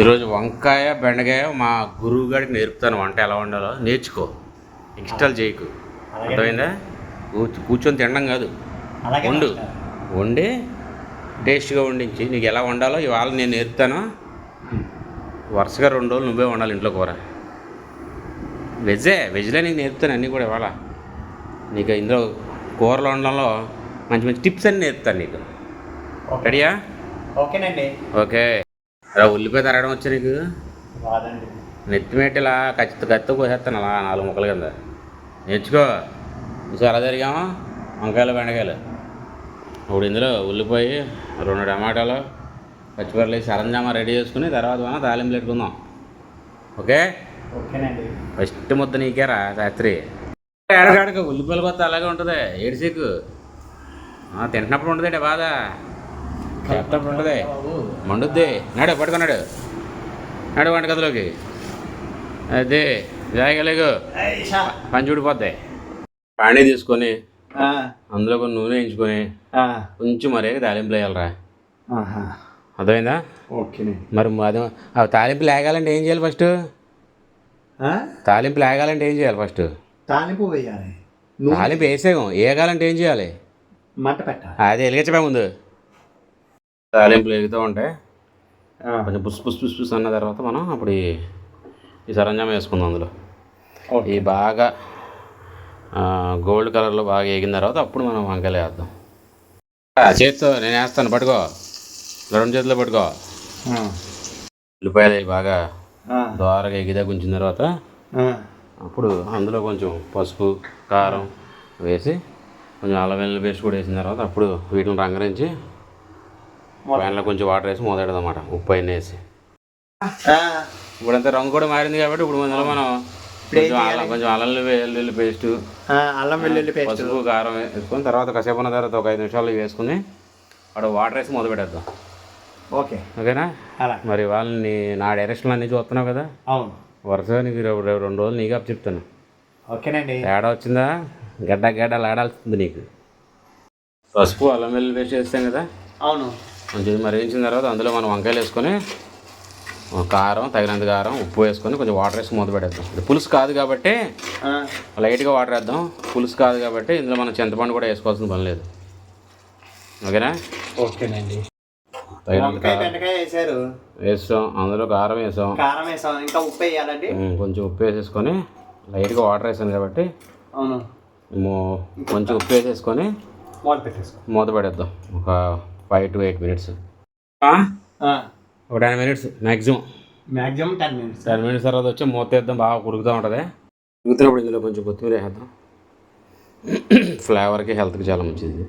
ఈరోజు వంకాయ బెండకాయ మా గురువు గారికి నేర్పుతాను. వంట ఎలా వండాలో నేర్చుకో. ఇన్స్టాల్ చేయకు. అర్థమైందా? కూర్చు కూర్చొని తినడం కాదు. వండు. వండి టేస్ట్గా వండించి నీకు ఎలా వండాలో ఇవాళ నేను నేర్పుతాను. వరుసగా రెండు రోజులు నువ్వే వండాలి ఇంట్లో కూర. వెజ్జే వెజ్లే నీకు నేర్పుతాను అన్నీ కూడా ఇవాళ. నీకు ఇందులో కూరలు వండడంలో మంచి మంచి టిప్స్ అన్నీ నేర్పుతాను నీకు. రెడీయా? ఓకేనండి. ఓకే. రా ఉల్లిపాయ తరగడం వచ్చా నీకు? నెత్తిమేటి ఇలా కత్తి కత్తి కోసేస్తాను అలా నాలుగు ముక్కల కింద. నేర్చుకో. చూసి ఎలా జరిగామో వంకాయలు బెండకాయలు. ఇప్పుడు ఇందులో ఉల్లిపాయ రెండు టమాటాలు పచ్చిమిరపకాయలు వేసి సరంజామా రెడీ చేసుకుని తర్వాత మనం తాలింపు పెట్టుకుందాం. ఓకే? ఓకేనండి. ఫస్ట్ ముద్ద నీకేరా శాస్త్రి ఏడగాడక ఉల్లిపాయలు కొత్త అలాగే ఉంటుంది. ఏడిసేకు. తింటున్నప్పుడు ఉంటుంది బాధ. ఉంటుంది? బాబు. మండుద్ది. నాడు పట్టుకున్నాడు నాడు. వంటగదిలోకి అదే జాగలేగు. పని చూడిపోద్ది పానీ తీసుకొని అందులో కొన్ని నూనె వేయించుకొని. కొంచెం మరే తాలింపులు వేయాలరా. అర్థమైందా? ఓకేనండి మరి అది తాలింపు లేగాలంటే ఏం చేయాలి ఫస్ట్? తాలింపు లేగాలంటే ఏం చేయాలి ఫస్ట్? తాలింపు వేయాలి. తాలింపు వేసేగం ఏగాలంటే ఏం చేయాలి? మంట పెట్టాలి. అది వెలిగించబే ముందు. తాలింపులు ఎగుతూ ఉంటాయి. కొంచెం పుస్ పుస్ పుస్ పుస్ అన్న తర్వాత మనం అప్పుడు ఈ ఈ సరంజామా వేసుకుందాం అందులో. ఈ బాగా గోల్డ్ కలర్లో బాగా వేగిన తర్వాత అప్పుడు మనం వంకాయలు వేద్దాం చేత్తో నేను వేస్తాను పట్టుకో రెండు చేతిలో పట్టుకో. ఉల్లిపాయలు అవి బాగా. దోరగా ఎగిదా గుంచిన తర్వాత. అప్పుడు అందులో కొంచెం పసుపు కారం వేసి కొంచెం అల్లం వెల్లుల్లి పేస్ట్ కూడా వేసిన తర్వాత అప్పుడు వీటిని రంగరించి ప్యాన్లో కొంచెం వాటర్ వేసి మొదలెడదాం అన్నమాట ఉప్పు అయిన వేసి. ఇప్పుడంతా రంగు కూడా మారింది కాబట్టి ఇప్పుడు అందులో మనం కొంచెం అల్లం కొంచెం అల్లం వెల్లుల్లి పేస్ట్. అల్లం వెల్లుల్లి పేస్ట్. పసుపు కారం వేసుకొని తర్వాత కాసేపు ఉన్న తర్వాత ఒక ఐదు నిమిషాలు వేసుకుని అక్కడ వాటర్ వేసి మొదలు పెట్టేద్దాం. ఓకే. ఓకేనా? అలా. మరి వాళ్ళని నా డైరెక్షన్ అన్నీ చూస్తున్నావు కదా? అవును. వరుసగా నీకు రెండు రోజులు నీకు అప్పు చెప్తాను ఓకేనండి. తేడా వచ్చిందా? గడ్డ గడ్డలు ఆడాల్సింది నీకు. పసుపు అల్లం వెల్లుల్లి పేస్ట్ వేస్తాం కదా? అవును. కొంచెం మరిగించిన తర్వాత అందులో మనం వంకాయలు వేసుకొని కారం తగినంత కారం ఉప్పు వేసుకొని కొంచెం వాటర్ వేసి మూత పెట్టేద్దాం. పులుసు కాదు కాబట్టి. లైట్గా వాటర్ వేద్దాం. పులుసు కాదు కాబట్టి ఇందులో మనం చింతపండు కూడా వేసుకోవాల్సిన పని లేదు. ఓకేనా? ఓకేనండి. వేస్తాం అందులో కారం వేసాం. కారం వేసాం. ఇంకా ఉప్పు వేయాలండి. కొంచెం ఉప్పు వేసేసుకొని లైట్గా వాటర్ వేసాను కాబట్టి అవును. కొంచెం ఉప్పు వేసేసుకొని మూత పెట్టేసుకో. మూత పడేద్దాం ఒక ఫైవ్ టు ఎయిట్ మినిట్స్. ఒక ten minutes maximum maximum ten minutes. Ten minutes తర్వాత వచ్చి మూత వేద్దాం బాగా ఉడుకుతూ ఉంటుంది. ఉడుకుతున్నప్పుడు ఇందులో కొంచెం కొత్తిమీర వేద్దాం ఫ్లేవర్కి హెల్త్కి చాలా మంచిది.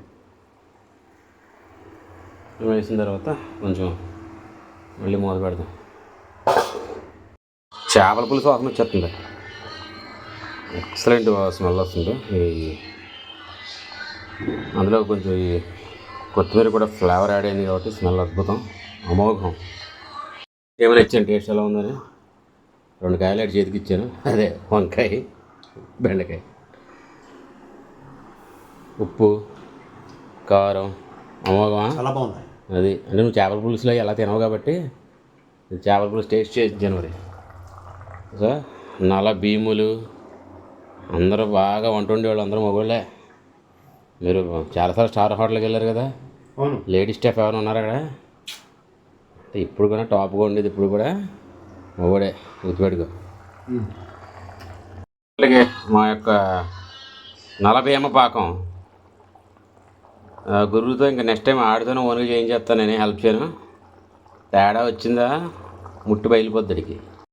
వేసిన తర్వాత కొంచెం మళ్ళీ మూత పెడదాం. చేపల పులుసు వాసన వచ్చేస్తుంది. ఎక్సలెంట్ స్మెల్ వస్తుంది. ఈ అందులో కొంచెం ఈ కొత్తిమీర కూడా ఫ్లేవర్ యాడ్ అయింది కాబట్టి స్మెల్ అద్భుతం. అమోఘం. ఏమైనా ఇచ్చాను? టేస్ట్ ఎలా ఉందని? రెండు కాయలు అటు చేతికి ఇచ్చాను. అదే వంకాయ బెండకాయ. ఉప్పు కారం అమోఘమా? చాలా బాగుంది. అది అంటే నువ్వు చేపల పులుసులో ఎలా తినవు కాబట్టి చేపల పులుసు టేస్ట్ చేసి జనవరి సో నల్ల భీములు అందరూ బాగా వంట వండేవాళ్ళు అందరూ మగవాళ్ళే. మీరు చాలాసార్లు స్టార్ హోటల్కి వెళ్ళారు కదా? అవును. లేడీ స్టాఫ్ ఎవరైనా ఉన్నారా అక్కడ? ఇప్పుడు కూడా టాప్గా ఉండేది ఇప్పుడు కూడా మొగడే. గుర్తుపెట్టుకో. అలాగే మా యొక్క నలభీమ పాకం. ఆ, గురువుతో ఇంకా నెక్స్ట్ టైం ఆడితోనే ఓనుగా చేయించేస్తాను నేను హెల్ప్ చేయను. తేడా వచ్చిందా? ముట్టు బయలుపోద్దడికి